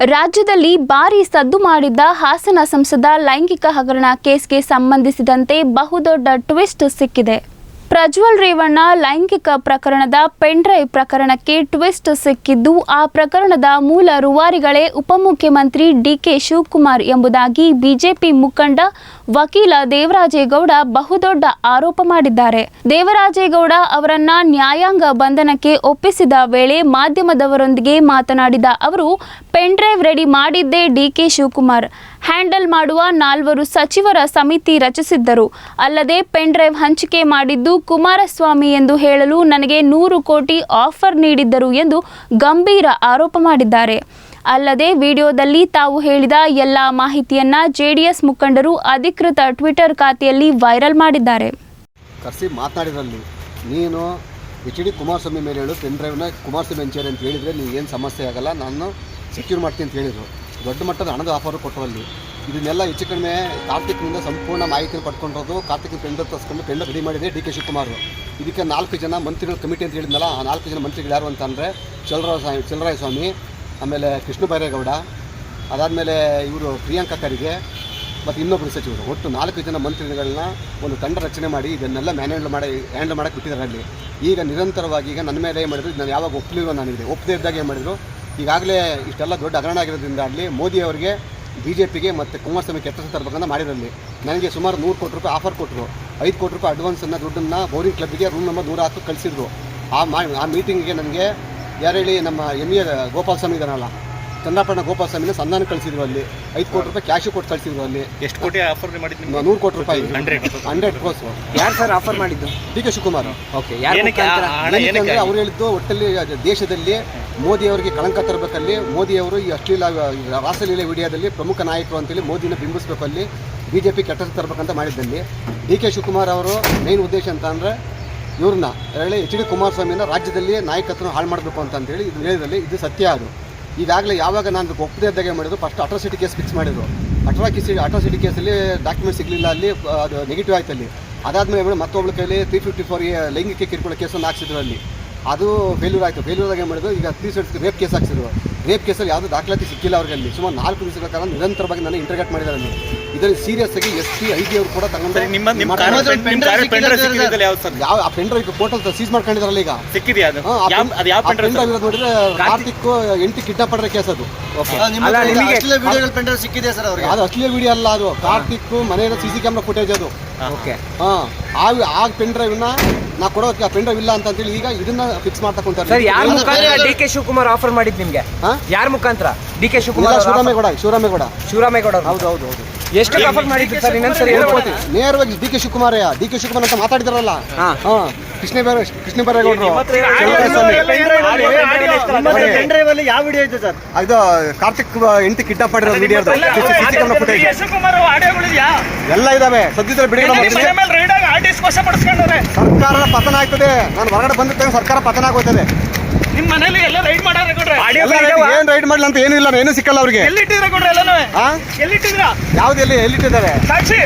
ರಾಜ್ಯದಲ್ಲಿ ಭಾರಿ ಸದ್ದು ಮಾಡಿದ್ದ ಹಾಸನ ಸಂಸದ ಲೈಂಗಿಕ ಹಗರಣ ಕೇಸ್ಗೆ ಸಂಬಂಧಿಸಿದಂತೆ ಬಹುದೊಡ್ಡ ಟ್ವಿಸ್ಟ್ ಸಿಕ್ಕಿದೆ. ಪ್ರಜ್ವಲ್ ರೇವಣ್ಣ ಲೈಂಗಿಕ ಪ್ರಕರಣದ ಪೆನ್ಡ್ರೈವ್ ಪ್ರಕರಣಕ್ಕೆ ಟ್ವಿಸ್ಟ್ ಸಿಕ್ಕಿದ್ದು, ಆ ಪ್ರಕರಣದ ಮೂಲ ರೂವಾರಿಗಳೇ ಉಪಮುಖ್ಯಮಂತ್ರಿ ಡಿಕೆ ಶಿವಕುಮಾರ್ ಎಂಬುದಾಗಿ ಬಿಜೆಪಿ ಮುಖಂಡ ವಕೀಲ ದೇವರಾಜೇಗೌಡ ಬಹುದೊಡ್ಡ ಆರೋಪ ಮಾಡಿದ್ದಾರೆ. ದೇವರಾಜೇಗೌಡ ಅವರನ್ನ ನ್ಯಾಯಾಂಗ ಬಂಧನಕ್ಕೆ ಒಪ್ಪಿಸಿದ ವೇಳೆ ಮಾಧ್ಯಮದವರೊಂದಿಗೆ ಮಾತನಾಡಿದ ಅವರು, ಪೆನ್ಡ್ರೈವ್ ರೆಡಿ ಮಾಡಿದ್ದೇ ಡಿಕೆ ಶಿವಕುಮಾರ್. ಹ್ಯಾಂಡಲ್ ಮಾಡುವ ನಾಲ್ವರು ಸಚಿವರ ಸಮಿತಿ ರಚಿಸಿದ್ದರು. ಅಲ್ಲದೆ ಪೆನ್ ಡ್ರೈವ್ ಹಂಚಿಕೆ ಮಾಡಿದ್ದು ಕುಮಾರಸ್ವಾಮಿ ಎಂದು ಹೇಳಲು ನನಗೆ ನೂರು ಕೋಟಿ ಆಫರ್ ನೀಡಿದ್ದರು ಎಂದು ಗಂಭೀರ ಆರೋಪ ಮಾಡಿದ್ದಾರೆ. ಅಲ್ಲದೆ ವಿಡಿಯೋದಲ್ಲಿ ತಾವು ಹೇಳಿದ ಎಲ್ಲ ಮಾಹಿತಿಯನ್ನ ಜೆಡಿಎಸ್ ಮುಖಂಡರು ಅಧಿಕೃತ ಟ್ವಿಟರ್ ಖಾತೆಯಲ್ಲಿ ವೈರಲ್ ಮಾಡಿದ್ದಾರೆ. ಕರೆಸಿ ಮಾತನಾಡಿದಲ್ಲಿ ನೀನು ಎಚ್ ಡಿ ಕುಮಾರಸ್ವಾಮಿ ಮೇಲೆ ಹೇಳು, ಪೆನ್ ಡ್ರೈವ್ನ ಕುಮಾರಸ್ವಾಮಿ ಅಂತ ಹೇಳಿದರೆ ಏನು ಸಮಸ್ಯೆ ಆಗಲ್ಲ, ನಾನು ಸೆಕ್ಯೂರ್ ಮಾಡ್ತೀನಿ ಅಂತ ಹೇಳಿದರು. ದೊಡ್ಡ ಮಟ್ಟದ ಹಣದ ಆಫರ್ ಕೊಟ್ಟರಲ್ಲಿ. ಇದನ್ನೆಲ್ಲ ಹೆಚ್ಚು ಕಡಿಮೆ ಕಾರ್ತಿಕ್ನಿಂದ ಸಂಪೂರ್ಣ ಮಾಹಿತಿಯನ್ನು ಪಡ್ಕೊಂಡಿರೋದು ಕಾರ್ತಿಕ್ ಟೆಂಡರ್ ತರಿಸ್ಕೊಂಡು ಟೆಂಡರ್ ರೆಡಿ ಮಾಡಿದೆ ಡಿ ಕೆ ಶಿವಕುಮಾರ್. ಇದಕ್ಕೆ ನಾಲ್ಕು ಜನ ಮಂತ್ರಿಗಳ ಕಮಿಟಿ ಅಂತ ಹೇಳಿದ್ನಲ್ಲ, ಆ ನಾಲ್ಕು ಜನ ಮಂತ್ರಿಗಳು ಯಾರು ಅಂತಂದರೆ ಚಲರಾಯ ಸ್ವಾಮಿ ಚಲರಾಯ ಸ್ವಾಮಿ ಆಮೇಲೆ ಕೃಷ್ಣ ಬೈರೇಗೌಡ, ಅದಾದಮೇಲೆ ಇವರು ಪ್ರಿಯಾಂಕಾ ಖರ್ಗೆ, ಮತ್ತು ಇನ್ನೊಬ್ಬರು ಸಚಿವರು. ಒಟ್ಟು ನಾಲ್ಕು ಜನ ಮಂತ್ರಿಗಳನ್ನ ಒಂದು ತಂಡ ರಚನೆ ಮಾಡಿ ಇದನ್ನೆಲ್ಲ ಮ್ಯಾನೇಜ್ ಮಾಡಿ ಹ್ಯಾಂಡಲ್ ಮಾಡೋಕ್ಕೆ ಬಿಟ್ಟಿದ್ದಾರೆ ಅಲ್ಲಿ. ಈಗ ನಿರಂತರವಾಗಿ ಈಗ ನನ್ನ ಮೇಲೆ ಏನು ಮಾಡಿದ್ರು, ನಾನು ಯಾವಾಗ ಒಪ್ಪಲಿಲ್ಲ ನನಗೆ ಒಪ್ಪದೇ ಇದ್ದಾಗ ಏನು ಮಾಡಿದ್ರು ಈಗಾಗಲೇ ಇಷ್ಟೆಲ್ಲ ದೊಡ್ಡ ಹಗರಣ ಆಗಿರೋದ್ರಿಂದ ಆಗಲಿ ಮೋದಿ ಅವರಿಗೆ ಬಿ ಜೆ ಪಿಗೆ ಮತ್ತು ಕುಮಾರಸ್ವಾಮಿ ಕೆಟ್ಟ ಹೆಸರು ತರಬೇಕಂತ ಮಾಡಿರಲ್ಲಿ ನನಗೆ ಸುಮಾರು ನೂರು ಕೋಟಿ ರೂಪಾಯಿ ಆಫರ್ ಕೊಟ್ಟರು ಐದು ಕೋಟಿ ರೂಪಾಯಿ ಅಡ್ವಾನ್ಸನ್ನು ದುಡ್ಡನ್ನು ಬೋರಿಂಗ್ ಕ್ಲಬ್ಗೆ ರೂಮ್ ನಂಬರ್ ನೂರ ಹತ್ತು ಕಳಿಸಿದ್ರು. ಆ ಮಾ ಆ ಮೀಟಿಂಗಿಗೆ ನನಗೆ ಯಾರು ಹೇಳಿ ನಮ್ಮ ಎಂ ಎ ಗೋಪಾಲ ಸ್ವಾಮಿ ಇದನ್ನಲ್ಲ ಚಂದ್ರಪಟ್ಟಣ ಗೋಪಾಲ ಸ್ವಾಮಿನ ಸಂಧಾನ ಕಳಿಸಿದ್ರು ಅಲ್ಲಿ. ಐದು ಕೋಟಿ ರೂಪಾಯಿ ಕ್ಯಾಶು ಕೊಟ್ಟು ಕಳಿಸಿದ್ರು ಅಲ್ಲಿ. ಎಷ್ಟು ಕೋಟಿ ಆಫರ್ ಮಾಡಿದ್ದು ನೂರು ಕೋಟಿ ರೂಪಾಯಿ. ಹಂಡ್ರೆಡ್ ಹಂಡ್ರೆಡ್ ಕ್ರೋಸ್ ಯಾರು ಸರ್ ಆಫರ್ ಮಾಡಿದ್ದು? ಡಿ ಕೆ ಶಿವಕುಮಾರ್ ಓಕೆ ಅವ್ರು ಹೇಳಿದ್ದು ಒಟ್ಟಲ್ಲಿ ದೇಶದಲ್ಲಿ ಮೋದಿ ಅವರಿಗೆ ಕಳಂಕ ತರಬೇಕಲ್ಲಿ, ಮೋದಿಯವರು ಈ ಅಶ್ಲೀಲ ರಾಸಲೀಲೆ ವಿಡಿಯೋದಲ್ಲಿ ಪ್ರಮುಖ ನಾಯಕರು ಅಂತೇಳಿ ಮೋದಿನ ಬಿಂಬಿಸಬೇಕು ಅಲ್ಲಿ ಬಿ ಜೆ ಪಿ ಕೆಟ್ಟ ತರಬೇಕಂತ ಮಾಡಿದ್ದಲ್ಲಿ. ಡಿ ಕೆ ಶಿವಕುಮಾರ್ ಅವರು ಮೇನ್ ಉದ್ದೇಶ ಅಂತ ಅಂದರೆ ಇವ್ರನ್ನ ಹೇಳಿ ಎಚ್ ಡಿ ಕುಮಾರಸ್ವಾಮಿನ ರಾಜ್ಯದಲ್ಲಿ ನಾಯಕತ್ವ ಹಾಳು ಮಾಡಬೇಕು ಅಂತ ಅಂತೇಳಿ ಇದು ಹೇಳಿದಲ್ಲಿ ಇದು ಸತ್ಯ ಅದು. ಈಗಾಗಲೇ ಯಾವಾಗ ನಾನು ಒಪ್ಪದೇ ಇದ್ದಾಗ ಮಾಡಿದ್ರು ಫಸ್ಟ್ ಅಟ್ರಾಸಿಟಿ ಕೇಸ್ ಫಿಕ್ಸ್ ಮಾಡಿದ್ರು. ಅಟ್ರಾಕಿಸಿ ಅಟ್ರಾಸಿಟಿ ಕೇಸಲ್ಲಿ ಡಾಕ್ಯುಮೆಂಟ್ ಸಿಗಲಿಲ್ಲ ಅಲ್ಲಿ, ಅದು ನೆಗೆಟಿವ್ ಆಯ್ತು ಅಲ್ಲಿ ಅದಾದ್ಮೇಲೆ ಮತ್ತೊಬ್ಬಳ ಕೈಲಿ ತ್ರೀ ಫಿಫ್ಟಿ ಫೋರ್ ಲೈಂಗಿಕ ಕಿರುಕುಳ ಕೇಸನ್ನು ಹಾಕ್ಸಿದ್ರು ಅಲ್ಲಿ. ಅದು ಫೇಲ್ಯೂರ್ ಆಯಿತು. ಫೇಲ್ಯೂರ್ ಆಗಿ ಏನು ಮಾಡಿದ್ರು? ಈಗ ತ್ರೀ ಸೆಟ್ಸ್ ರೇಪ್ ಕೇಸ್ ಹಾಕ್ಸಿದ್ರು. ರೇಪ್ ಕೇಸಲ್ಲಿ ಯಾವುದೂ ದಾಖಲಾತಿ ಸಿಕ್ಕಿಲ್ಲ ಅವ್ರಿಗೆ ಅಲ್ಲಿ. ಸುಮಾರು ನಾಲ್ಕು ದಿವಸಗಳ ಕಾಲ ನಿರಂತರವಾಗಿ ನಾನು ಇಂಟರ್ಗೇಟ್ ಮಾಡಿದ್ದಾರೆ ಅಲ್ಲಿ. ಇದರಲ್ಲಿ ಸೀರಿಯಸ್ ಆಗಿ ಎಸ್ ಪಿ ಐ ಡಿ ಅವರು ಕೂಡ ತಗೊಂಡು ಸರಿ, ನಿಮ್ಮ ನಿಮ್ಮ ಮಾತಾಡ್ತಾರೆ. ಕಾರ್ ನಿಮ್ಮ ಕಾರ್ ಪೆಂಡ್ರೈವ್ ಸಿಕ್ಕಿದ್ದಲ್ಲ ಯಾವ್ದು ಸರ್? ಯಾವ ಆ ಪೆಂಡ್ರೈವ್ ಪೋರ್ಟಲ್ ಸೀಸ್ ಮಾಡ್ಕೊಂಡಿದಾರಲ್ಲ ಈಗ. ಸಿಕ್ಕಿದೆಯಾ ನೋಡಿದ್ರೆ ಕಾರ್ತಿಕ್ ಎಂಟಿ ಕಿಡ್ನಾಪ್ ಮಾಡಿದ್ರೆ ಕೇಸ್ ಅದು. ಓಕೆ ಅಲ್ಲ ನಿಮಗೆ ಪೆಂಡಲ್ ಸಿಕ್ಕಿದೆ ಸರ್ ಅವ್ರಿಗೆ. ಅದು ಅಶ್ಲೀಲ ವಿಡಿಯೋ ಅಲ್ಲ ಅದು. ಕಾರ್ತಿಕ್ ಮನೆಯ ಸಿ ಸಿ ಕ್ಯಾಮ್ರಾ ಫುಟೇಜ್ ಅದು. ಓಕೆ ಹಾ. ಆ ಆ ಪೆನ್ ಡ್ರೈವ್ನ ನಾ ಕೊಡೋದಕ್ಕೆ ಆ ಪೆಂಡ್ರೈವ್ ಇಲ್ಲ ಅಂತ ಹೇಳಿ ಈಗ ಇದನ್ನ ಫಿಕ್ಸ್ ಮಾಡ್ತಾ ಕುಂತಾರೆ ಸರ್ ಯಾರ ಮುಖಾಂತರ ಡಿ ಕೆ ಶಿವಕುಮಾರ್ ಆಫರ್ ಮಾಡಿದ್ ನಿಮ್ಗೆ? ಹಾ? ಯಾರ ಮುಖಾಂತರ? D K Shivakumar Shivaramegowda Shivaramegowda. Shivaramegowda ಅವ್ರು. ಹೌದು ಹೌದು ಹೌದು. ಎಷ್ಟು ಆಫರ್ ಮಾಡಿದ್ರು ಸರ್ ಇನ್ನೊಂದ್ಸರಿ ಕೋಟಿ ನೇರವಾಗಿ ಡಿ ಕೆ ಶಿವಕುಮಾರಯ್ಯ ಡಿ ಕೆ ಶಿವಕುಮಾರ್ ಅಂತ ಮಾತಾಡಿದಾರಲ್ಲ? ಹಾ. ಹಾ ಕೃಷ್ಣ ಬೈರ ಕೃಷ್ಣ ಬೈರೇಗೌಡರು. ಅಲ್ಲಿ? ಯಾವ ವಿಡಿಯೋ ಇದೆ ಸರ್ ಇದು ಕಾರ್ತಿಕ್ ಹೆಂಡತಿ ಕಿಡ್ನಾಪ್ ಮಾಡಿರೋ ವಿಡಿಯೋ ಎಲ್ಲ ಇದಾವೆ. ಸದ್ಯದಲ್ಲಿ ಬಿಡುಗಡೆ ಮಾಡ್ತೀನಿ. ರೈಡ್ ಆಗಿ ಆರ್ಟಿಸ್ಟ್ ವಶ ಪಡಿಸ್ಕೊಂಡವ್ರೆ ಸರ್ಕಾರ ಪತನ ಆಗ್ತದೆ. ನಾನು ಹೊರಗಡೆ ಬಂದ ಸರ್ಕಾರ ಪತನ ಆಗೋಯ್ತದೆ. ನಿಮ್ ಮನೇಲಿ ಎಲ್ಲ ರೈಡ್ ಮಾಡಾರ ಕೊಡ್ರೆ ಏನ್ ರೈಡ್ ಮಾಡ್ಲಿ ಅಂತ ಏನು ಇಲ್ಲ ಏನು ಸಿಕ್ಕಲ್ಲ ಅವ್ರಿಗೆ. ಎಲ್ಲಿಟ್ಟಿದ್ರೆ ಕೊಡ್ರೆ ಎಲ್ಲನೂ? ಎಲ್ಲಿಟ್ಟಿದ್ರ ಯಾವ್ದು ಎಲ್ಲಿ ಎಲ್ಲಿಟ್ಟಿದ್ದಾರೆ? ಸಾಕ್ಷಿ?